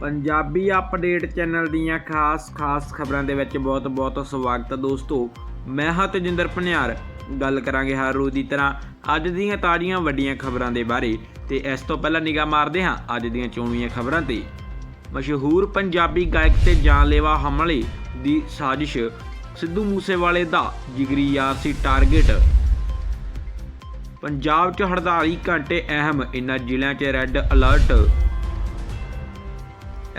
Punjabi update channel ਦੀਆਂ ਖਾਸ ਖਾਸ ਖਬਰਾਂ ਦੇ ਵਿੱਚ ਬਹੁਤ-ਬਹੁਤ ਸਵਾਗਤ ਦੋਸਤੋ। ਮੈਂ ਹਾਂ ਤਜਿੰਦਰ ਭਨਿਆਰ। ਗੱਲ ਕਰਾਂਗੇ ਹਰ ਰੋਜ਼ ਦੀ ਤਰ੍ਹਾਂ ਅੱਜ ਦੀਆਂ ਤਾਜ਼ੀਆਂ, ਵੱਡੀਆਂ ਖਬਰਾਂ ਦੇ ਬਾਰੇ। ਤੇ ਇਸ ਤੋਂ ਪਹਿਲਾਂ ਨਿਗਾਹ ਮਾਰਦੇ ਹਾਂ ਅੱਜ ਦੀਆਂ ਚੋਣਵੀਆਂ ਖਬਰਾਂ ਤੇ। ਮਸ਼ਹੂਰ ਪੰਜਾਬੀ ਗਾਇਕ ਤੇ ਜਾਨਲੇਵਾ ਹਮਲੇ ਦੀ ਸਾਜ਼ਿਸ਼, ਸਿੱਧੂ ਮੂਸੇਵਾਲੇ ਦਾ ਜਿਗਰੀ ਯਾਰ ਸੀ ਟਾਰਗੇਟ ਪੰਜਾਬ 'ਚ 48 ਘੰਟੇ ਅਹਿਮ, ਇਨ੍ਹਾਂ ਜ਼ਿਲ੍ਹਿਆਂ 'ਚ ਰੈੱਡ ਅਲਰਟ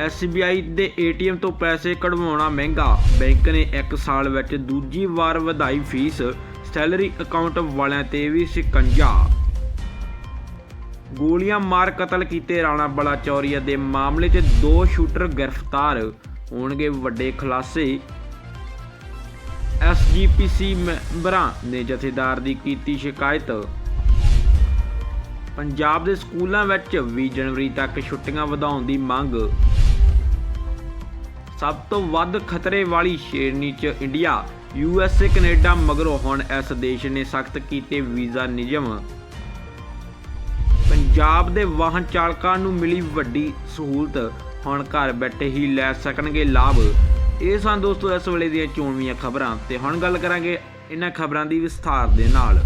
SBI ਦੇ ATM ਤੋਂ ਪੈਸੇ ਕਢਵਾਉਣਾ ਮਹਿੰਗਾ। ਬੈਂਕ ਨੇ 1 ਸਾਲ ਵਿੱਚ ਦੂਜੀ ਵਾਰ ਵਧਾਈ ਫੀਸ, ਸੈਲਰੀ ਅਕਾਊਂਟ ਵਾਲਿਆਂ ਤੇ ਵੀ ਸਿਕੰਜਾ। ਗੋਲੀਆਂ ਮਾਰ ਕਤਲ ਕੀਤੇ ਰਾਣਾ ਬਲਾ ਦੇ ਮਾਮਲੇ 'ਚ ਦੋ ਸ਼ੂਟਰ ਗ੍ਰਿਫਤਾਰ, ਹੋਣਗੇ ਵੱਡੇ ਖੁਲਾਸੇ। ਐਸਜੀਪੀਸੀ ਮੈਂਬਰਾਂ ਨੇ ਜਥੇਦਾਰ ਦੀ ਕੀਤੀ ਸ਼ਿਕਾਇਤ। ਪੰਜਾਬ ਦੇ ਸਕੂਲਾਂ ਵਿੱਚ 20 ਜਨਵਰੀ ਤੱਕ ਛੁੱਟੀਆਂ ਵਧਾਉਣ ਦੀ ਮੰਗ। ਸਭ ਤੋਂ ਵੱਧ ਖਤਰੇ ਵਾਲੀ ਸ਼੍ਰੇਣੀ 'ਚ ਇੰਡੀਆ ਯੂਐਸਏ ਕੈਨੇਡਾ ਮਗਰੋਂ ਹੁਣ ਇਸ ਦੇਸ਼ ਨੇ ਸਖਤ ਕੀਤੇ ਵੀਜ਼ਾ ਨਿਯਮ। ਪੰਜਾਬ ਦੇ ਵਾਹਨ ਚਾਲਕਾਂ ਨੂੰ ਮਿਲੀ ਵੱਡੀ ਸਹੂਲਤ। ਹੁਣ ਘਰ ਬੈਠੇ ਹੀ ਲੈ ਸਕਣਗੇ ਲਾਭ। ਇਹ ਸਨ ਦੋਸਤੋ ਇਸ ਵੇਲੇ ਦੀਆਂ ਚੋਣਵੀਆਂ ਖਬਰਾਂ। ਤੇ ਹੁਣ ਗੱਲ ਕਰਾਂਗੇ ਇਹਨਾਂ ਖਬਰਾਂ ਦੀ ਵਿਸਥਾਰ ਦੇ ਨਾਲ।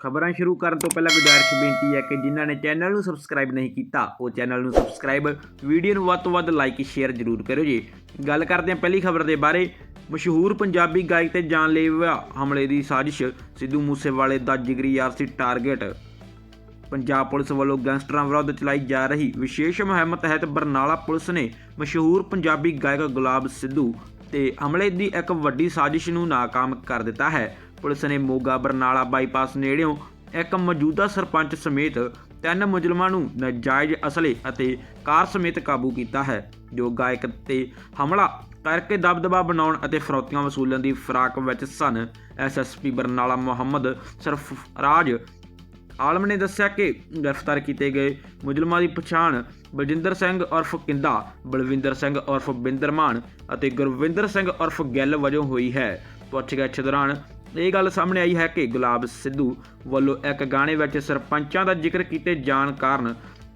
ਖਬਰਾਂ ਸ਼ੁਰੂ ਕਰਨ ਤੋਂ ਪਹਿਲਾਂ ਗੁਜ਼ਾਰਿਸ਼ ਬੇਨਤੀ ਹੈ ਕਿ ਜਿਨ੍ਹਾਂ ਨੇ ਚੈਨਲ ਨੂੰ ਸਬਸਕ੍ਰਾਈਬ ਨਹੀਂ ਕੀਤਾ, ਉਹ ਚੈਨਲ ਨੂੰ ਸਬਸਕ੍ਰਾਈਬ ਵੀਡੀਓ ਨੂੰ ਵੱਧ ਤੋਂ ਵੱਧ ਲਾਈਕ ਸ਼ੇਅਰ ਜ਼ਰੂਰ ਕਰਿਓ ਜੀ। ਗੱਲ ਕਰਦੇ ਹਾਂ ਪਹਿਲੀ ਖਬਰ ਦੇ ਬਾਰੇ। ਮਸ਼ਹੂਰ ਪੰਜਾਬੀ ਗਾਇਕ ਤੇ ਜਾਨਲੇਵਾ ਹਮਲੇ ਦੀ ਸਾਜ਼ਿਸ਼, ਸਿੱਧੂ ਮੂਸੇਵਾਲੇ ਦਾ ਜਿਗਰੀ ਯਾਰ ਸੀ ਟਾਰਗੇਟ। ਪੰਜਾਬ ਪੁਲਿਸ ਵੱਲੋਂ ਗੈਂਗਸਟਰਾਂ ਵਿਰੁੱਧ ਚਲਾਈ ਜਾ ਰਹੀ ਵਿਸ਼ੇਸ਼ ਮੁਹਿੰਮ ਤਹਿਤ ਬਰਨਾਲਾ ਪੁਲਿਸ ਨੇ ਮਸ਼ਹੂਰ ਪੰਜਾਬੀ ਗਾਇਕ ਗੁਲਾਬ ਸਿੱਧੂ ਤੇ ਹਮਲੇ ਦੀ ਇੱਕ ਵੱਡੀ ਸਾਜ਼ਿਸ਼ ਨੂੰ ਨਾਕਾਮ ਕਰ ਦਿੱਤਾ ਹੈ। ਪੁਲਿਸ ਨੇ ਮੋਗਾ ਬਰਨਾਲਾ ਬਾਈਪਾਸ ਨੇੜਿਓਂ ਇੱਕ ਮੌਜੂਦਾ ਸਰਪੰਚ ਸਮੇਤ ਤਿੰਨ ਮੁਜ਼ਲਮਾਂ ਨੂੰ ਨਾਜਾਇਜ਼ ਅਸਲੇ ਅਤੇ ਕਾਰ ਸਮੇਤ ਕਾਬੂ ਕੀਤਾ ਹੈ, ਜੋ ਗਾਇਕ ਤੇ ਹਮਲਾ ਕਰਕੇ ਦਬਦਬਾ ਬਣਾਉਣ ਅਤੇ ਫਰੌਤੀਆਂ ਵਸੂਲਣ ਦੀ ਫਰਾਕ ਵਿੱਚ ਸਨ। ਐਸਐਸਪੀ ਬਰਨਾਲਾ ਮੁਹੰਮਦ ਸਰਫਰਾਜ ਆਲਮ ਨੇ ਦੱਸਿਆ ਕਿ ਗ੍ਰਿਫਤਾਰ ਕੀਤੇ ਗਏ ਮੁਜ਼ਲਮਾਂ ਦੀ ਪਛਾਣ ਬਲਜਿੰਦਰ ਸਿੰਘ ਉਰਫ ਕਿੰਦਾ, ਬਲਵਿੰਦਰ ਸਿੰਘ ਉਰਫ ਬਿੰਦਰਮਾਨ ਅਤੇ ਗੁਰਵਿੰਦਰ ਸਿੰਘ ਉਰਫ ਗਿੱਲ ਵਜੋਂ ਹੋਈ ਹੈ। ਪੁੱਛਗਿੱਛ ਦੌਰਾਨ ਇਹ ਗੱਲ ਸਾਹਮਣੇ ਆਈ ਹੈ ਕਿ ਗੁਲਾਬ ਸਿੱਧੂ ਵੱਲੋਂ ਇੱਕ ਗਾਣੇ ਵਿੱਚ ਸਰਪੰਚਾਂ ਦਾ ਜ਼ਿਕਰ ਕੀਤੇ ਜਾਣ ਕਾਰਨ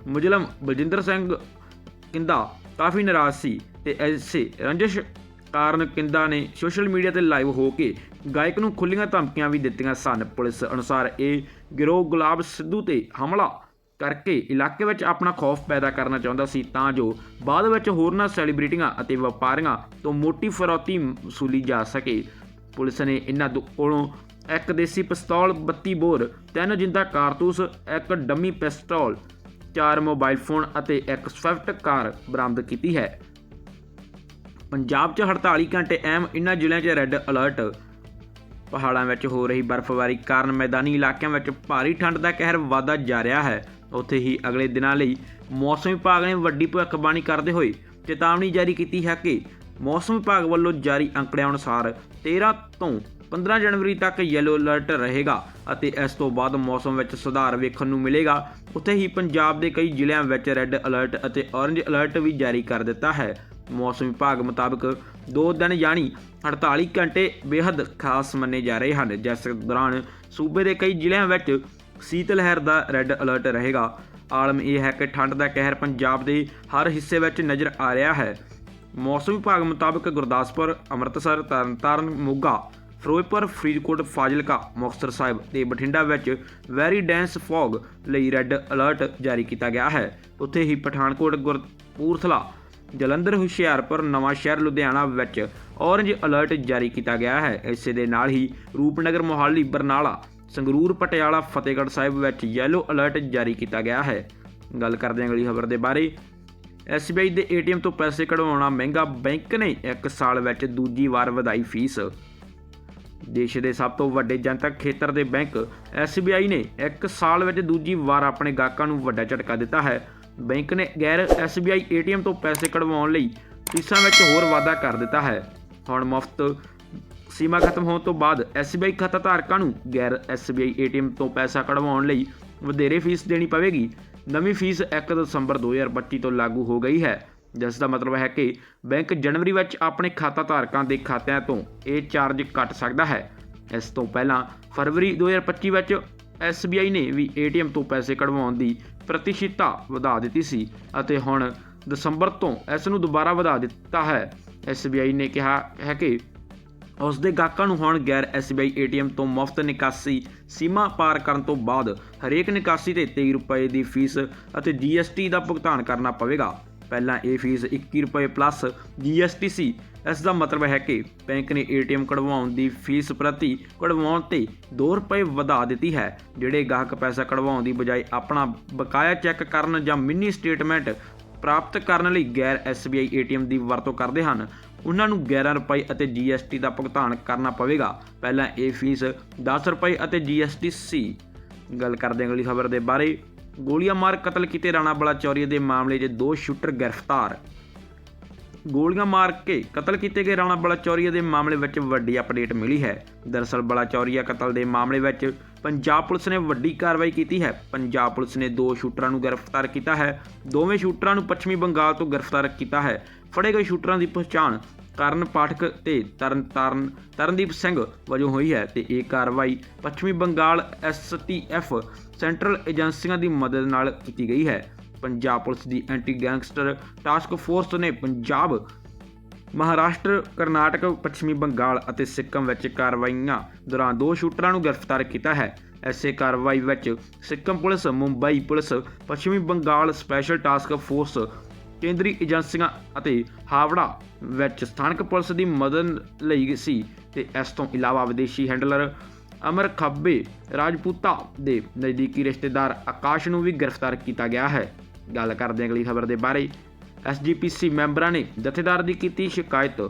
ਮੁਜਲਮ ਬਲਜਿੰਦਰ ਸਿੰਘ ਕਿੰਦਾ ਕਾਫੀ ਨਾਰਾਜ਼ ਸੀ ਤੇ ਐਸੇ ਰੰਜਿਸ਼ ਕਾਰਨ ਕਿੰਦਾ ਨੇ ਸੋਸ਼ਲ ਮੀਡੀਆ ਤੇ ਲਾਈਵ ਹੋ ਕੇ ਗਾਇਕ ਨੂੰ ਖੁੱਲੀਆਂ ਧਮਕੀਆਂ ਵੀ ਦਿੱਤੀਆਂ ਸਨ। ਪੁਲਿਸ ਅਨੁਸਾਰ ਇਹ ਗਿਰੋਹ ਗੁਲਾਬ ਸਿੱਧੂ ਤੇ ਹਮਲਾ ਕਰਕੇ ਇਲਾਕੇ ਵਿੱਚ ਆਪਣਾ ਖੌਫ ਪੈਦਾ ਕਰਨਾ ਚਾਹੁੰਦਾ ਸੀ, ਤਾਂ ਜੋ ਬਾਅਦ ਵਿੱਚ ਹੋਰਨਾਂ ਸੈਲੀਬ੍ਰਿਟੀਆਂ ਅਤੇ ਵਪਾਰੀਆਂ ਤੋਂ ਮੋਟੀ ਫਰੌਤੀ ਵਸੂਲੀ ਜਾ ਸਕੇ। ਪੁਲਿਸ ਨੇ ਇਹਨਾਂ ਦੋ, ਕੋਲੋਂ ਇੱਕ ਦੇਸੀ ਪਿਸਤੌਲ 32 ਬੋਰ, ਤਿੰਨ ਜਿੰਦਾ ਕਾਰਤੂਸ, ਇੱਕ ਡੰਮੀ ਪਿਸਤੌਲ, ਚਾਰ ਮੋਬਾਈਲ ਫੋਨ ਅਤੇ ਇੱਕ ਸਵਿਫਟ ਕਾਰ ਬਰਾਮਦ ਕੀਤੀ ਹੈ। ਪੰਜਾਬ 'ਚ 48 ਘੰਟੇ ਅਹਿਮ ਇਨ੍ਹਾਂ ਜ਼ਿਲ੍ਹਿਆਂ 'ਚ ਰੈੱਡ ਅਲਰਟ। ਪਹਾੜਾਂ ਵਿੱਚ ਹੋ ਰਹੀ ਬਰਫ਼ਬਾਰੀ ਕਾਰਨ ਮੈਦਾਨੀ ਇਲਾਕਿਆਂ ਵਿੱਚ ਭਾਰੀ ਠੰਡ ਦਾ ਕਹਿਰ ਵਾਧਾ ਜਾ ਰਿਹਾ ਹੈ। ਉੱਥੇ ਹੀ ਅਗਲੇ ਦਿਨਾਂ ਲਈ ਮੌਸਮ ਵਿਭਾਗ ਨੇ ਵੱਡੀ ਭਵਿੱਖਬਾਣੀ ਕਰਦੇ ਹੋਏ ਚੇਤਾਵਨੀ ਜਾਰੀ ਕੀਤੀ ਹੈ ਕਿ ਮੌਸਮ ਵਿਭਾਗ ਵੱਲੋਂ ਜਾਰੀ ਅੰਕੜਿਆਂ ਅਨੁਸਾਰ 13 ਤੋਂ 15 ਜਨਵਰੀ ਤੱਕ ਯੈਲੋ ਅਲਰਟ ਰਹੇਗਾ ਅਤੇ ਇਸ ਤੋਂ ਬਾਅਦ ਮੌਸਮ ਵਿੱਚ ਸੁਧਾਰ ਵੇਖਣ ਨੂੰ ਮਿਲੇਗਾ। ਉੱਥੇ ਹੀ ਪੰਜਾਬ ਦੇ ਕਈ ਜ਼ਿਲ੍ਹਿਆਂ ਵਿੱਚ ਰੈੱਡ ਅਲਰਟ ਅਤੇ ਔਰੰਜ ਅਲਰਟ ਵੀ ਜਾਰੀ ਕਰ ਦਿੱਤਾ ਹੈ। ਮੌਸਮ ਵਿਭਾਗ ਮੁਤਾਬਕ 2 ਦਿਨ ਯਾਨੀ 48 ਘੰਟੇ ਬੇहद ਖਾਸ ਮੰਨੇ ਜਾ ਰਹੇ ਹਨ। ਜਿਸ ਦੌਰਾਨ ਸੂਬੇ ਦੇ ਕਈ ਜ਼ਿਲ੍ਹਿਆਂ ਵਿੱਚ ਸੀਤ ਲਹਿਰ ਦਾ ਰੈੱਡ ਅਲਰਟ ਰਹੇਗਾ। ਆਲਮ ਇਹ ਹੈ ਕਿ ਠੰਡ ਦਾ ਕਹਿਰ ਪੰਜਾਬ ਦੇ ਹਰ ਹਿੱਸੇ ਵਿੱਚ ਨਜ਼ਰ ਆ ਰਿਹਾ ਹੈ। ਮੌਸਮ ਵਿਭਾਗ ਮੁਤਾਬਕ ਗੁਰਦਾਸਪੁਰ, ਅੰਮ੍ਰਿਤਸਰ ਤਰਨਤਾਰਨ ਮੋਗਾ, ਫਿਰੋਜ਼ਪੁਰ, ਫਰੀਦਕੋਟ, ਫਾਜ਼ਿਲਕਾ, ਮੁਕਤਸਰ ਸਾਹਿਬ ਤੇ ਬਠਿੰਡਾ ਵਿੱਚ ਵੈਰੀ ਡੈਂਸ ਫੌਗ ਲਈ ਰੈੱਡ ਅਲਰਟ ਜਾਰੀ ਕੀਤਾ ਗਿਆ ਹੈ। ਉੱਥੇ ਹੀ ਪਠਾਨਕੋਟ, ਗੁਰਪੂਰਥਲਾ, ਜਲੰਧਰ, ਹੁਸ਼ਿਆਰਪੁਰ, ਨਵਾਂ ਸ਼ਹਿਰ, ਲੁਧਿਆਣਾ ਵਿੱਚ ਔਰੰਜ ਅਲਰਟ ਜਾਰੀ ਕੀਤਾ ਗਿਆ ਹੈ। ਇਸੇ ਦੇ ਨਾਲ ਹੀ ਰੂਪਨਗਰ, ਮੋਹਾਲੀ, ਬਰਨਾਲਾ, ਸੰਗਰੂਰ, ਪਟਿਆਲਾ, ਫਤਿਹਗੜ੍ਹ ਸਾਹਿਬ ਵਿੱਚ ਯੈਲੋ ਅਲਰਟ ਜਾਰੀ ਕੀਤਾ ਗਿਆ ਹੈ। ਗੱਲ ਕਰਦੇ ਹਾਂ ਅਗਲੀ ਖਬਰ ਦੇ ਬਾਰੇ। SBI ਦੇ ATM ਤੋਂ ਪੈਸੇ ਕਢਵਾਉਣਾ ਮਹਿੰਗਾ ਬੈਂਕ ਨੇ 1 ਸਾਲ ਵਿੱਚ ਦੂਜੀ ਵਾਰ ਵਧਾਈ ਫੀਸ। ਦੇਸ਼ ਦੇ ਸਭ ਤੋਂ ਵੱਡੇ ਜਨਤਕ ਖੇਤਰ ਦੇ ਬੈਂਕ SBI ਨੇ 1 ਸਾਲ ਵਿੱਚ ਦੂਜੀ ਵਾਰ ਆਪਣੇ ਗਾਹਕਾਂ ਨੂੰ ਵੱਡਾ ਝਟਕਾ ਦਿੱਤਾ ਹੈ। ਬੈਂਕ ਨੇ ਗੈਰ SBI ATM ਤੋਂ ਪੈਸੇ ਕਢਵਾਉਣ ਲਈ ਫੀਸਾਂ ਵਿੱਚ ਹੋਰ ਵਾਧਾ ਕਰ ਦਿੱਤਾ ਹੈ। ਹੁਣ ਮੁਫਤ ਸੀਮਾ ਖਤਮ ਹੋਣ ਤੋਂ ਬਾਅਦ SBI ਖਾਤਾ ਧਾਰਕਾਂ ਨੂੰ ਗੈਰ SBI ATM ਤੋਂ ਪੈਸਾ ਕਢਵਾਉਣ ਲਈ ਵਧੇਰੇ ਫੀਸ ਦੇਣੀ ਪਵੇਗੀ। ਨਵੀਂ ਫੀਸ 1 ਦਸੰਬਰ 2025 ਤੋਂ ਲਾਗੂ ਹੋ ਗਈ ਹੈ। ਜਿਸ ਦਾ ਮਤਲਬ ਹੈ ਕਿ ਬੈਂਕ ਜਨਵਰੀ ਵਿੱਚ ਆਪਣੇ ਖਾਤਾ ਧਾਰਕਾਂ ਦੇ ਖਾਤਿਆਂ ਤੋਂ ਇਹ ਚਾਰਜ ਕੱਟ ਸਕਦਾ ਹੈ। ਇਸ ਤੋਂ ਪਹਿਲਾਂ ਫਰਵਰੀ 2025 ਵਿੱਚ SBI ਨੇ ਵੀ ATM ਤੋਂ ਪੈਸੇ ਕਢਵਾਉਣ ਦੀ ਪ੍ਰਤੀਸ਼ਤਤਾ ਵਧਾ ਦਿੱਤੀ ਸੀ ਅਤੇ ਹੁਣ ਦਸੰਬਰ ਤੋਂ ਇਸ ਨੂੰ ਦੁਬਾਰਾ ਵਧਾ ਦਿੱਤਾ ਹੈ। SBI ਨੇ ਕਿਹਾ ਹੈ ਕਿ ਉਸ ਦੇ ਗਾਹਕਾਂ ਨੂੰ ਹੁਣ ਗੈਰ SBI ATM ਤੋਂ ਮੁਫਤ ਨਿਕਾਸੀ ਸੀਮਾ ਪਾਰ ਕਰਨ ਤੋਂ ਬਾਅਦ ਹਰੇਕ ਨਿਕਾਸੀ ਤੇ 23 ਰੁਪਏ ਦੀ ਫੀਸ ਅਤੇ GST ਦਾ ਭੁਗਤਾਨ ਕਰਨਾ ਪਵੇਗਾ। ਪਹਿਲਾਂ ਇਹ ਫੀਸ 21 ਰੁਪਏ ਪਲੱਸ GST ਸੀ। ਇਸ ਦਾ ਮਤਲਬ ਹੈ ਕਿ ਬੈਂਕ ਨੇ ATM ਕਢਵਾਉਣ ਦੀ ਫੀਸ ਪ੍ਰਤੀ ਕਢਵਾਉਣ ਤੇ 2 ਰੁਪਏ ਵਧਾ ਦਿੱਤੀ ਹੈ, ਜਿਹੜੇ ਗਾਹਕ ਪੈਸਾ ਕਢਵਾਉਣ ਦੀ ਬਜਾਏ ਆਪਣਾ ਬਕਾਇਆ ਚੈੱਕ ਕਰਨ ਜਾਂ ਮਿੰਨੀ ਸਟੇਟਮੈਂਟ ਪ੍ਰਾਪਤ ਕਰਨ ਲਈ ਗੈਰ SBI ATM ਦੀ ਵਰਤੋਂ ਕਰਦੇ ਹਨ। ਉਹਨਾਂ ਨੂੰ 11 ਰੁਪਏ ਅਤੇ GST ਦਾ ਭੁਗਤਾਨ ਕਰਨਾ ਪਵੇਗਾ। ਪਹਿਲਾਂ ਇਹ ਫੀਸ 10 ਰੁਪਏ ਅਤੇ GST ਸੀ ਗੱਲ ਕਰਦੇ ਹਾਂ ਅਗਲੀ ਖਬਰ ਦੇ ਬਾਰੇ। ਗੋਲੀਆਂ ਮਾਰ ਕਤਲ ਕੀਤੇ ਰਾਣਾ ਬਲਾਚੌਰੀਆ ਦੇ ਮਾਮਲੇ 'ਚ ਦੋ ਸ਼ੂਟਰ ਗ੍ਰਿਫਤਾਰ। ਗੋਲੀਆਂ ਮਾਰ ਕੇ ਕਤਲ ਕੀਤੇ ਗਏ ਰਾਣਾ ਬਲਾਚੌਰੀਆ ਦੇ ਮਾਮਲੇ ਵਿੱਚ ਵੱਡੀ ਅਪਡੇਟ ਮਿਲੀ ਹੈ। ਦਰਅਸਲ ਬਲਾਚੌਰੀਆ ਕਤਲ ਦੇ ਮਾਮਲੇ ਵਿੱਚ ਪੰਜਾਬ ਪੁਲਿਸ ਨੇ ਵੱਡੀ ਕਾਰਵਾਈ ਕੀਤੀ ਹੈ। ਪੰਜਾਬ ਪੁਲਿਸ ਨੇ ਦੋ ਸ਼ੂਟਰਾਂ ਨੂੰ ਗ੍ਰਿਫਤਾਰ ਕੀਤਾ ਹੈ। ਦੋਵੇਂ ਸ਼ੂਟਰਾਂ ਨੂੰ ਪੱਛਮੀ ਬੰਗਾਲ ਤੋਂ ਗ੍ਰਿਫਤਾਰ ਕੀਤਾ ਹੈ। ਫੜੇ ਗਏ ਸ਼ੂਟਰਾਂ ਦੀ ਪਛਾਣ ਕਰਨ ਪਾਠਕ ਤੇ ਤਰਨ ਤਾਰਨ, ਤਰਨਦੀਪ ਸਿੰਘ ਵਜੋਂ ਹੋਈ ਹੈ ਤੇ ਇਹ ਕਾਰਵਾਈ ਪੱਛਮੀ ਬੰਗਾਲ ਐਸਟੀਐਫ ਸੈਂਟਰਲ ਏਜੰਸੀਆਂ ਦੀ ਮਦਦ ਨਾਲ ਕੀਤੀ ਗਈ ਹੈ। ਪੰਜਾਬ ਪੁਲਿਸ ਦੀ ਐਂਟੀ ਗੈਂਗਸਟਰ ਟਾਸਕ ਫੋਰਸ ਨੇ ਪੰਜਾਬ, ਮਹਾਰਾਸ਼ਟਰ, ਕਰਨਾਟਕ, ਪੱਛਮੀ ਬੰਗਾਲ ਅਤੇ ਸਿੱਕਮ ਵਿੱਚ ਕਾਰਵਾਈਆਂ ਦੌਰਾਨ ਦੋ ਸ਼ੂਟਰਾਂ ਨੂੰ ਗ੍ਰਿਫਤਾਰ ਕੀਤਾ ਹੈ। ਐਸੇ ਕਾਰਵਾਈ ਵਿੱਚ ਸਿੱਕਮ ਪੁਲਿਸ, ਮੁੰਬਈ ਪੁਲਿਸ, ਪੱਛਮੀ ਬੰਗਾਲ ਸਪੈਸ਼ਲ ਟਾਸਕ ਫੋਰਸ ਕੇਂਦਰੀ ਏਜੰਸੀਆਂ ਅਤੇ ਹਾਵੜਾ, ਵਿੱਚ ਸਥਾਨਕ ਪੁਲਿਸ ਦੀ ਮਦਦ ਲਈ ਸੀ ਤੇ ਇਸ ਤੋਂ ਇਲਾਵਾ ਵਿਦੇਸ਼ੀ ਹੈਂਡਲਰ ਅਮਰ ਖੱਬੇ ਰਾਜਪੂਤਾ ਦੇ ਨਜ਼ਦੀਕੀ ਰਿਸ਼ਤੇਦਾਰ ਆਕਾਸ਼ ਨੂੰ ਵੀ ਗ੍ਰਿਫਤਾਰ ਕੀਤਾ ਗਿਆ ਹੈ। ਗੱਲ ਕਰਦੇ ਅਗਲੀ ਖਬਰ ਦੇ ਬਾਰੇ। ਐਸਜੀਪੀਸੀ ਮੈਂਬਰਾਂ ਨੇ ਜਥੇਦਾਰ ਦੀ ਕੀਤੀ ਸ਼ਿਕਾਇਤ।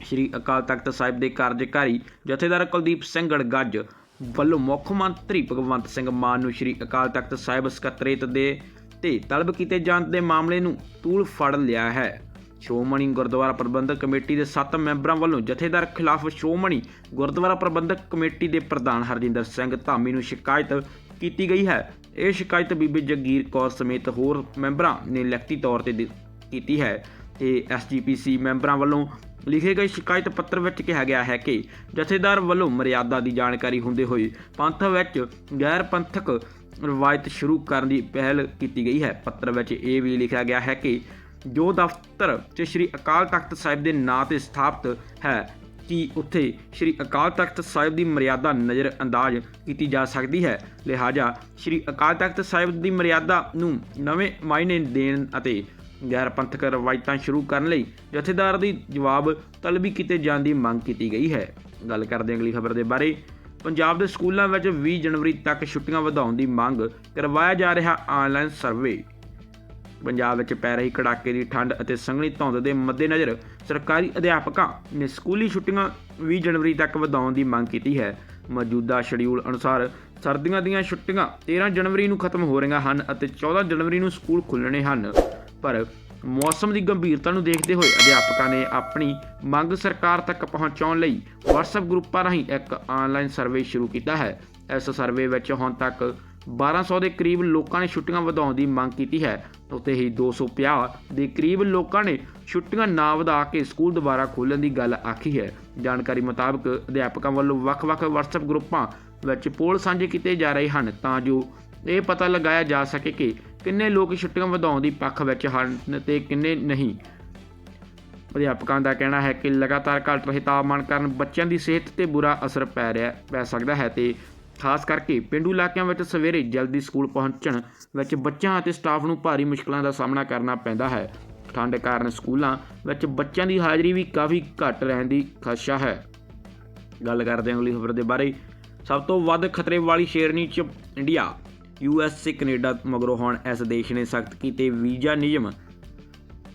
ਸ਼੍ਰੀ ਅਕਾਲ ਤਖਤ ਸਾਹਿਬ ਦੇ ਕਾਰਜਕਾਰੀ ਜਥੇਦਾਰ ਕੁਲਦੀਪ ਸਿੰਘ ਗੜਗੱਜ ਵੱਲੋਂ ਮੁੱਖ ਮੰਤਰੀ ਭਗਵੰਤ ਸਿੰਘ ਮਾਨ ਨੂੰ ਸ਼੍ਰੀ ਅਕਾਲ ਤਖਤ ਸਾਹਿਬ ਸਕੱਤਰੇਤ ਦੇ ਤੇ ਤਲਬ ਕੀਤੇ ਜਾਣ ਦੇ ਮਾਮਲੇ ਨੂੰ ਤੂਲ ਫੜ ਲਿਆ ਹੈ। ਸ਼੍ਰੋਮਣੀ ਗੁਰਦੁਆਰਾ ਪ੍ਰਬੰਧਕ ਕਮੇਟੀ ਦੇ 7 ਮੈਂਬਰਾਂ ਵੱਲੋਂ ਜਥੇਦਾਰ ਖਿਲਾਫ ਸ਼੍ਰੋਮਣੀ ਗੁਰਦੁਆਰਾ ਪ੍ਰਬੰਧਕ ਕਮੇਟੀ ਦੇ ਪ੍ਰਧਾਨ ਹਰਜਿੰਦਰ ਸਿੰਘ ਧਾਮੀ ਨੂੰ ਸ਼ਿਕਾਇਤ ਕੀਤੀ ਗਈ ਹੈ। ਇਹ ਸ਼ਿਕਾਇਤ ਬੀਬੀ ਜਗੀਰ ਕੌਰ ਸਮੇਤ ਹੋਰ ਮੈਂਬਰਾਂ ਨੇ ਲਿਖਤੀ ਤੌਰ ਤੇ ਦਿ- ਕੀਤੀ ਹੈ ਤੇ ਐਸਜੀਪੀਸੀ ਮੈਂਬਰਾਂ ਵੱਲੋਂ ਲਿਖੇ ਗਏ ਸ਼ਿਕਾਇਤ ਪੱਤਰ ਵਿੱਚ ਕਿਹਾ ਗਿਆ ਹੈ ਕਿ ਜਥੇਦਾਰ ਵੱਲੋਂ ਮਰਿਆਦਾ ਦੀ ਜਾਣਕਾਰੀ ਹੁੰਦੇ ਹੋਏ ਪੰਥ ਵਿੱਚ ਗੈਰ ਪੰਥਕ ਰਵਾਇਤ ਸ਼ੁਰੂ ਕਰਨ ਦੀ ਪਹਿਲ ਕੀਤੀ ਗਈ ਹੈ। ਪੱਤਰ ਵਿੱਚ ਇਹ ਵੀ ਲਿਖਿਆ ਗਿਆ ਹੈ ਕਿ ਜੋ ਦਫ਼ਤਰ 'ਚ ਸ੍ਰੀ ਅਕਾਲ ਤਖਤ ਸਾਹਿਬ ਦੇ ਨਾਂ ਤੇ ਸਥਾਪਿਤ ਹੈ, ਕਿ ਉੱਥੇ ਸ੍ਰੀ ਅਕਾਲ ਤਖਤ ਸਾਹਿਬ ਦੀ ਮਰਿਆਦਾ ਨਜ਼ਰ ਅੰਦਾਜ਼ ਕੀਤੀ ਜਾ ਸਕਦੀ ਹੈ? ਲਿਹਾਜ਼ਾ ਸ੍ਰੀ ਅਕਾਲ ਤਖਤ ਸਾਹਿਬ ਦੀ ਮਰਿਆਦਾ ਨੂੰ ਨਵੇਂ ਮਾਇਨੇ ਦੇਣ ਅਤੇ ਗੈਰ ਪੰਥਕ ਰਵਾਇਤਾਂ ਸ਼ੁਰੂ ਕਰਨ ਲਈ ਜਥੇਦਾਰ ਦੀ ਜਵਾਬ ਤਲਬੀ ਕੀਤੇ ਜਾਣ ਦੀ ਮੰਗ ਕੀਤੀ ਗਈ ਹੈ। ਗੱਲ ਕਰਦੇ ਅਗਲੀ ਖਬਰ ਦੇ ਬਾਰੇ। ਪੰਜਾਬ ਦੇ ਸਕੂਲਾਂ ਵਿੱਚ 20 ਜਨਵਰੀ ਤੱਕ ਛੁੱਟੀਆਂ ਵਧਾਉਣ ਦੀ ਮੰਗ ਕਰਵਾਇਆ ਜਾ ਰਿਹਾ ਆਨਲਾਈਨ ਸਰਵੇ। ਪੰਜਾਬ ਵਿੱਚ ਪੈ ਰਹੀ ਕੜਾਕੇ ਦੀ ਠੰਡ ਅਤੇ ਸੰਘਣੀ ਧੁੰਦ ਦੇ ਮੱਦੇਨਜ਼ਰ ਸਰਕਾਰੀ ਅਧਿਆਪਕਾਂ ਨੇ ਸਕੂਲੀ ਛੁੱਟੀਆਂ 20 ਜਨਵਰੀ ਤੱਕ ਵਧਾਉਣ ਦੀ ਮੰਗ ਕੀਤੀ ਹੈ। ਮੌਜੂਦਾ ਸ਼ਡਿਊਲ ਅਨੁਸਾਰ ਸਰਦੀਆਂ ਦੀਆਂ ਛੁੱਟੀਆਂ 13 ਜਨਵਰੀ ਨੂੰ ਖਤਮ ਹੋ ਰਹੀਆਂ ਹਨ ਅਤੇ 14 ਜਨਵਰੀ ਨੂੰ ਸਕੂਲ ਖੁੱਲ੍ਹਣੇ ਹਨ। ਪਰ ਮੌਸਮ ਦੀ ਗੰਭੀਰਤਾ ਨੂੰ ਦੇਖਦੇ ਹੋਏ ਅਧਿਆਪਕਾਂ ਨੇ ਆਪਣੀ ਮੰਗ ਸਰਕਾਰ ਤੱਕ ਪਹੁੰਚਾਉਣ ਲਈ WhatsApp ਗਰੁੱਪਾਂ ਰਾਹੀਂ ਇੱਕ ਆਨਲਾਈਨ ਸਰਵੇ ਸ਼ੁਰੂ ਕੀਤਾ ਹੈ। ਇਸ ਸਰਵੇ ਵਿੱਚ ਹੁਣ ਤੱਕ 1200 ਦੇ ਕਰੀਬ ਲੋਕਾਂ ਨੇ ਛੁੱਟੀਆਂ ਵਧਾਉਣ ਦੀ ਮੰਗ ਕੀਤੀ ਹੈ। ਉੱਤੇ ਹੀ 250 ਦੇ ਕਰੀਬ ਲੋਕਾਂ ਨੇ ਛੁੱਟੀਆਂ ਨਾ ਵਧਾ ਕੇ ਸਕੂਲ ਦੁਬਾਰਾ ਖੋਲ੍ਹਣ ਦੀ ਗੱਲ ਆਖੀ ਹੈ। ਜਾਣਕਾਰੀ ਮੁਤਾਬਕ ਅਧਿਆਪਕਾਂ ਵੱਲੋਂ ਵੱਖ-ਵੱਖ WhatsApp ਗਰੁੱਪਾਂ ਵਿੱਚ ਪੋਲ ਸਾਂਝੇ ਕੀਤੇ ਜਾ ਰਹੇ ਹਨ ਤਾਂ ਜੋ ਇਹ ਪਤਾ ਲਗਾਇਆ ਜਾ ਸਕੇ ਕਿ ਕਿੰਨੇ ਲੋਕ ਛੁੱਟੀਆਂ ਵਧਾਉਣ ਦੀ ਪੱਖ ਵਿੱਚ ਹਨ ਤੇ ਕਿੰਨੇ ਨਹੀਂ। ਅਧਿਆਪਕਾਂ ਦਾ ਕਹਿਣਾ ਹੈ ਕਿ ਲਗਾਤਾਰ ਘਟ ਰਹੇ ਤਾਪਮਾਨ ਕਾਰਨ ਬੱਚਿਆਂ ਦੀ ਸਿਹਤ ਤੇ ਬੁਰਾ ਅਸਰ ਪੈ ਰਿਹਾ, ਪੈ ਸਕਦਾ ਹੈ ਤੇ ਖਾਸ ਕਰਕੇ ਪਿੰਡੂ ਇਲਾਕਿਆਂ ਵਿੱਚ ਸਵੇਰੇ ਜਲਦੀ ਸਕੂਲ ਪਹੁੰਚਣ ਵਿੱਚ ਬੱਚਿਆਂ ਅਤੇ ਸਟਾਫ ਨੂੰ ਭਾਰੀ ਮੁਸ਼ਕਲਾਂ ਦਾ ਸਾਹਮਣਾ ਕਰਨਾ ਪੈਂਦਾ ਹੈ। ਠੰਡ ਕਾਰਨ ਸਕੂਲਾਂ ਵਿੱਚ ਬੱਚਿਆਂ ਦੀ ਹਾਜ਼ਰੀ ਵੀ ਕਾਫੀ ਘੱਟ ਰਹਿਣ ਦੀ ਖਦਸ਼ਾ ਹੈ। ਗੱਲ ਕਰਦੇ ਹਾਂ ਅਗਲੀ ਖਬਰ ਦੇ ਬਾਰੇ। ਸਭ ਤੋਂ ਵੱਧ ਖਤਰੇ ਵਾਲੀ ਸ਼ੇਰਨੀ ਚ ਇੰਡੀਆ। ਯੂਐਸਏ, ਕੈਨੇਡਾ ਮਗਰੋਂ ਹੁਣ ਇਸ ਦੇਸ਼ ਨੇ ਸਖਤ ਕੀਤੇ ਵੀਜ਼ਾ ਨਿਯਮ।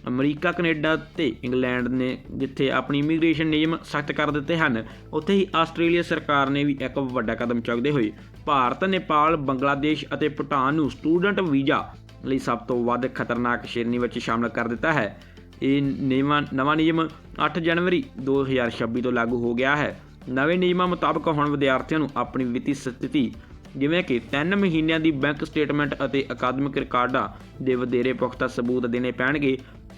ਅਮਰੀਕਾ, ਕੈਨੇਡਾ ਤੇ ਇੰਗਲੈਂਡ ਨੇ ਜਿੱਥੇ ਆਪਣੀ ਇਮੀਗ੍ਰੇਸ਼ਨ ਨਿਯਮ ਸਖਤ ਕਰ ਦਿੱਤੇ ਹਨ, ਉੱਥੇ ਹੀ ਆਸਟ੍ਰੇਲੀਆ ਸਰਕਾਰ ਨੇ ਵੀ ਇੱਕ ਵੱਡਾ ਕਦਮ ਚੁੱਕਦੇ ਹੋਏ ਭਾਰਤ, ਨੇਪਾਲ, ਬੰਗਲਾਦੇਸ਼ ਅਤੇ ਭੂਟਾਨ ਨੂੰ ਸਟੂਡੈਂਟ ਵੀਜ਼ਾ ਲਈ ਸਭ ਤੋਂ ਵੱਧ ਖਤਰਨਾਕ ਸ਼੍ਰੇਣੀ ਵਿੱਚ ਸ਼ਾਮਲ ਕਰ ਦਿੱਤਾ ਹੈ। ਇਹ ਨਿਯਮਾਂ ਨਵਾਂ ਨਿਯਮ 8 ਜਨਵਰੀ 2026 ਤੋਂ ਲਾਗੂ ਹੋ ਗਿਆ ਹੈ। ਨਵੇਂ ਨਿਯਮਾਂ ਮੁਤਾਬਕ ਹੁਣ ਵਿਦਿਆਰਥੀਆਂ ਨੂੰ ਆਪਣੀ ਵਿੱਤੀ ਸਥਿਤੀ ਜਿਵੇਂ ਕਿ 3 ਮਹੀਨਿਆਂ ਦੀ ਬੈਂਕ ਸਟੇਟਮੈਂਟ ਅਤੇ ਅਕਾਦਮਿਕ ਰਿਕਾਰਡਾਂ ਦੇ ਵਧੇਰੇ ਪੁਖਤਾ ਸਬੂਤ ਦੇਣੇ ਪੈਣਗੇ।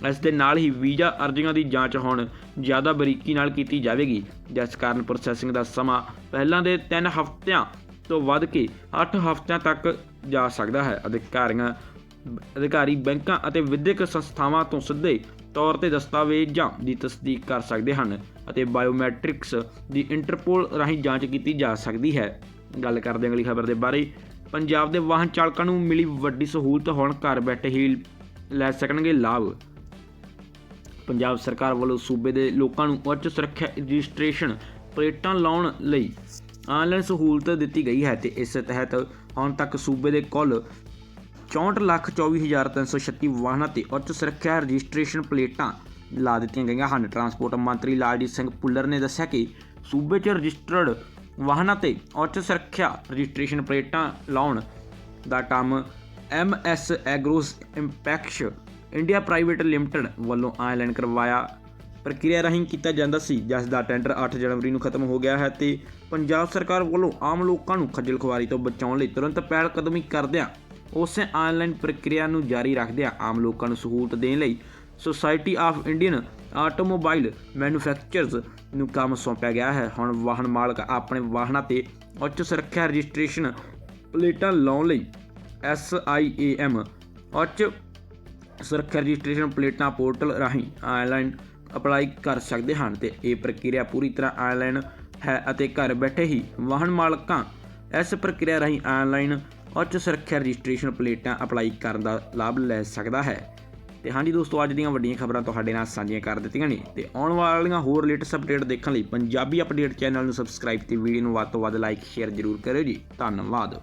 ਇਸ ਦੇ ਨਾਲ ਹੀ ਵੀਜ਼ਾ ਅਰਜ਼ੀਆਂ ਦੀ ਜਾਂਚ ਹੁਣ ਜ਼ਿਆਦਾ ਬਰੀਕੀ ਨਾਲ ਕੀਤੀ ਜਾਵੇਗੀ। ਜਿਸ ਕਾਰਨ ਪ੍ਰੋਸੈਸਿੰਗ ਦਾ ਸਮਾਂ ਪਹਿਲਾਂ ਦੇ 3 ਹਫ਼ਤਿਆਂ ਤੋਂ ਵੱਧ ਕੇ 8 ਹਫ਼ਤਿਆਂ ਤੱਕ ਜਾ ਸਕਦਾ ਹੈ। ਅਧਿਕਾਰੀਆਂ, ਅਧਿਕਾਰੀ ਬੈਂਕਾਂ ਅਤੇ ਵਿਦਿਅਕ ਸੰਸਥਾਵਾਂ ਤੋਂ ਸਿੱਧੇ ਤੌਰ ਤੇ ਦਸਤਾਵੇਜ਼ਾਂ ਦੀ ਤਸਦੀਕ ਕਰ ਸਕਦੇ ਹਨ ਅਤੇ ਬਾਇਓਮੈਟ੍ਰਿਕਸ ਦੀ ਇੰਟਰਪੋਲ ਰਾਹੀਂ ਜਾਂਚ ਕੀਤੀ ਜਾ ਸਕਦੀ ਹੈ। ਗੱਲ ਕਰਦੇ ਅਗਲੀ ਖਬਰ ਦੇ ਬਾਰੇ। ਪੰਜਾਬ ਦੇ ਵਾਹਨ ਚਾਲਕਾਂ ਨੂੰ ਮਿਲੀ ਵੱਡੀ ਸਹੂਲਤ ਹੁਣ ਘਰ ਬੈਠੇ ਹੀ ਲੈ ਸਕਣਗੇ ਲਾਭ। ਪੰਜਾਬ ਸਰਕਾਰ ਵੱਲੋਂ ਸੂਬੇ ਦੇ ਲੋਕਾਂ ਨੂੰ ਉੱਚ ਸੁਰੱਖਿਆ ਰਜਿਸਟ੍ਰੇਸ਼ਨ ਪਲੇਟਾਂ ਲਾਉਣ ਲਈ ਆਨਲਾਈਨ ਸਹੂਲਤ ਦਿੱਤੀ ਗਈ ਹੈ ਤੇ ਇਸ ਤਹਿਤ ਹੁਣ ਤੱਕ ਸੂਬੇ ਦੇ ਕੁੱਲ 64,24,336 ਵਾਹਨਾਂ ਤੇ ਉੱਚ ਸੁਰੱਖਿਆ ਰਜਿਸਟ੍ਰੇਸ਼ਨ ਪਲੇਟਾਂ ਲਾ ਦਿੱਤੀਆਂ ਗਈਆਂ ਹਨ। ਟਰਾਂਸਪੋਰਟ ਮੰਤਰੀ ਲਾਲਜੀਤ ਸਿੰਘ ਭੁੱਲਰ ਨੇ ਦੱਸਿਆ ਕਿ ਸੂਬੇ 'ਚ ਰਜਿਸਟਰਡ ਵਾਹਨਾਂ ਤੇ ਉੱਚ ਸੁਰੱਖਿਆ ਰਜਿਸਟ੍ਰੇਸ਼ਨ ਪਲੇਟਾਂ ਲਾਉਣ ਦਾ ਕੰਮ MS Agros Impex India private limited ਵੱਲੋਂ ਆਨਲਾਈਨ ਕਰਵਾਇਆ। ਪ੍ਰਕਿਰਿਆ ਰਾਹੀਂ ਕੀਤਾ ਜਾਂਦਾ ਸੀ, ਜਿਸ ਦਾ ਟੈਂਡਰ 8 ਜਨਵਰੀ ਨੂੰ ਖਤਮ ਹੋ ਗਿਆ ਹੈ ਤੇ ਪੰਜਾਬ ਸਰਕਾਰ ਵੱਲੋਂ ਆਮ ਲੋਕਾਂ ਨੂੰ ਖੱਜਲ ਖੁਆਰੀ ਤੋਂ ਬਚਾਉਣ ਲਈ ਤੁਰੰਤ ਪਹਿਲ ਕਦਮੀ ਕਰਦਿਆਂ ਉਸੇ ਆਨਲਾਈਨ ਪ੍ਰਕਿਰਿਆ ਨੂੰ ਜਾਰੀ ਰੱਖਦਿਆਂ ਆਮ ਲੋਕਾਂ ਨੂੰ ਸਹੂਲਤ ਦੇਣ ਲਈ society of Indian automobile manufacturers ਨੂੰ ਕੰਮ ਸੌਂਪਿਆ ਗਿਆ ਹੈ। ਹੁਣ ਵਾਹਨ ਮਾਲਕ ਆਪਣੇ ਵਾਹਨਾਂ ਤੇ ਉੱਚ ਸੁਰੱਖਿਆ ਰਜਿਸਟ੍ਰੇਸ਼ਨ ਪਲੇਟਾਂ ਲਾਉਣ ਲਈ SIAM ਉੱਚ ਸੁਰੱਖਿਆ ਰਜਿਸਟ੍ਰੇਸ਼ਨ ਪਲੇਟਾਂ ਪੋਰਟਲ ਰਾਹੀਂ ਆਨਲਾਈਨ ਅਪਲਾਈ ਕਰ ਸਕਦੇ ਹਨ ਤੇ ਇਹ ਪ੍ਰਕਿਰਿਆ ਪੂਰੀ ਤਰ੍ਹਾਂ ਆਨਲਾਈਨ ਹੈ ਅਤੇ ਘਰ ਬੈਠੇ ਹੀ ਵਾਹਨ ਮਾਲਕਾਂ ਇਸ ਪ੍ਰਕਿਰਿਆ ਰਾਹੀਂ ਆਨਲਾਈਨ ਉੱਚ ਸੁਰੱਖਿਆ ਰਜਿਸਟ੍ਰੇਸ਼ਨ ਪਲੇਟਾਂ ਅਪਲਾਈ ਕਰਨ ਦਾ ਲਾਭ ਲੈ ਸਕਦਾ ਹੈ। ਤੇ ਹਾਂਜੀ ਦੋਸਤੋ, ਅੱਜ ਦੀਆਂ ਵੱਡੀਆਂ ਖਬਰਾਂ ਤੁਹਾਡੇ ਨਾਲ ਸਾਂਝੀਆਂ ਕਰ ਦਿੱਤੀਆਂ ਨੇ ਤੇ ਆਉਣ ਵਾਲੀਆਂ ਹੋਰ ਲੇਟੈਸਟ ਅਪਡੇਟ ਦੇਖਣ ਲਈ ਪੰਜਾਬੀ ਅਪਡੇਟ ਚੈਨਲ ਨੂੰ ਸਬਸਕ੍ਰਾਈਬ ਤੇ ਵੀਡੀਓ ਨੂੰ ਵੱਧ ਤੋਂ ਵੱਧ ਲਾਈਕ ਸ਼ੇਅਰ ਜ਼ਰੂਰ ਕਰਿਓ ਜੀ। ਧੰਨਵਾਦ।